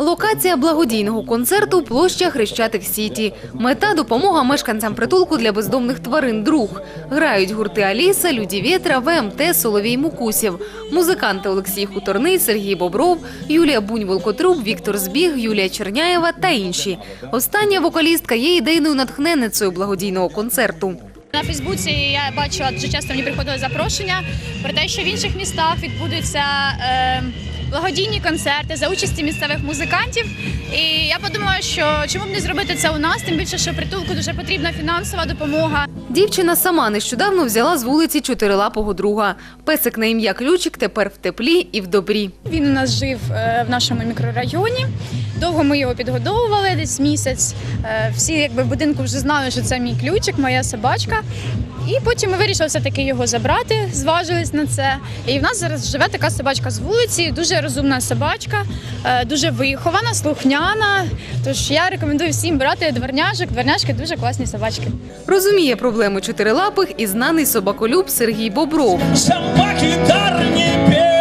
Локація благодійного концерту площа Хрещатик Сіті. Мета допомога мешканцям притулку для бездомних тварин. Друг грають гурти Аліса, Люді Вєтра, ВМТ, Соловій Мукусів. Музиканти Олексій Хуторний, Сергій Бобров, Юлія Бунь-Волкотруб, Віктор Збіг, Юлія Черняєва та інші. Остання вокалістка є ідейною натхненницею благодійного концерту. На Фейсбуці я бачу, адже часто мені приходили запрошення про те, що в інших містах відбудуться е, благодійні концерти за участі місцевих музикантів. І я подумала, що чому б не зробити це у нас, тим більше, що притулку дуже потрібна фінансова допомога. Дівчина сама нещодавно взяла з вулиці чотирилапого друга. Песик на ім'я Ключик тепер в теплі і в добрі. Він у нас жив е, в нашому мікрорайоні. Довго ми його підгодовували десь місяць. Е, Всі якби в будинку вже знали, що це мій ключик, моя собачка. І потім ми вирішили все-таки його забрати, зважились на це. І в нас зараз живе така собачка з вулиці, дуже розумна собачка, е, дуже вихована, слухняна. Тож я рекомендую всім брати дверняжок. Дверняшки дуже класні собачки. Розуміє проблему чотирилапих і знаний собаколюб Сергій Бобров. Собаки дарні небес.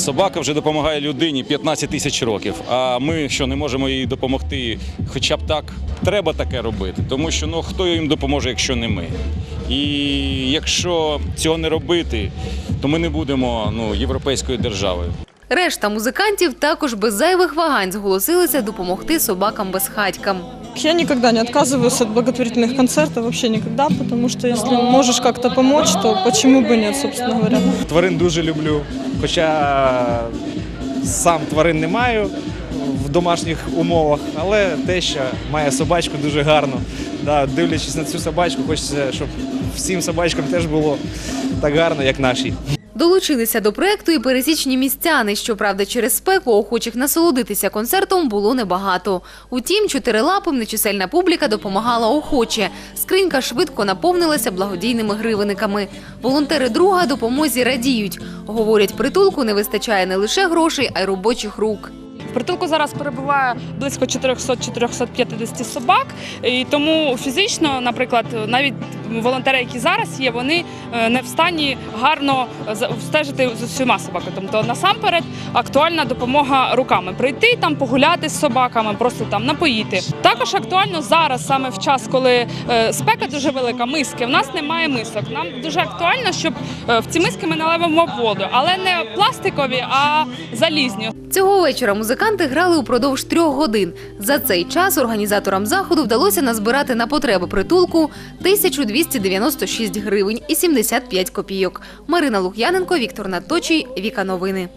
Собака вже допомагає людині 15 тисяч років. А ми що не можемо їй допомогти, хоча б так, треба таке робити. Тому що ну хто їм допоможе, якщо не ми. І якщо цього не робити, то ми не будемо ну, європейською державою. Решта музикантів також без зайвих вагань зголосилися допомогти собакам-безхатькам. Я никогда не отказываюсь от благотворительных концертов, вообще никогда, потому что если можешь как-то помочь, то почему бы нет, собственно говоря. Тварин дуже люблю, хоча сам тварин не маю в домашніх умовах, але те, що має собачку дуже гарно. Да, дивлячись на цю собачку, хочеться, щоб всім собачкам теж було так гарно, як нашій. Долучилися до проекту і пересічні містяни. Щоправда, через спеку охочих насолодитися концертом було небагато. Утім, чотирилапим нечисельна публіка допомагала охоче. Скринька швидко наповнилася благодійними гривенниками. Волонтери друга допомозі радіють. Говорять, притулку не вистачає не лише грошей, а й робочих рук. В притулку зараз перебуває близько 400-450 собак, і тому фізично, наприклад, навіть волонтери, які зараз є, вони е, не в стані гарно стежити з усіма собаками. Тобто насамперед актуальна допомога руками прийти там, погуляти з собаками, просто там напоїти. Також актуально зараз, саме в час, коли е, спека дуже велика, миски. В нас немає мисок. Нам дуже актуально, щоб е, в ці миски ми наливаємо воду, але не пластикові, а залізні. Цього вечора музиканти грали упродовж трьох годин. За цей час організаторам заходу вдалося назбирати на потреби притулку 1296 гривень і 75 копійок. Марина Лук'яненко, Віктор Наточий, Віка Новини.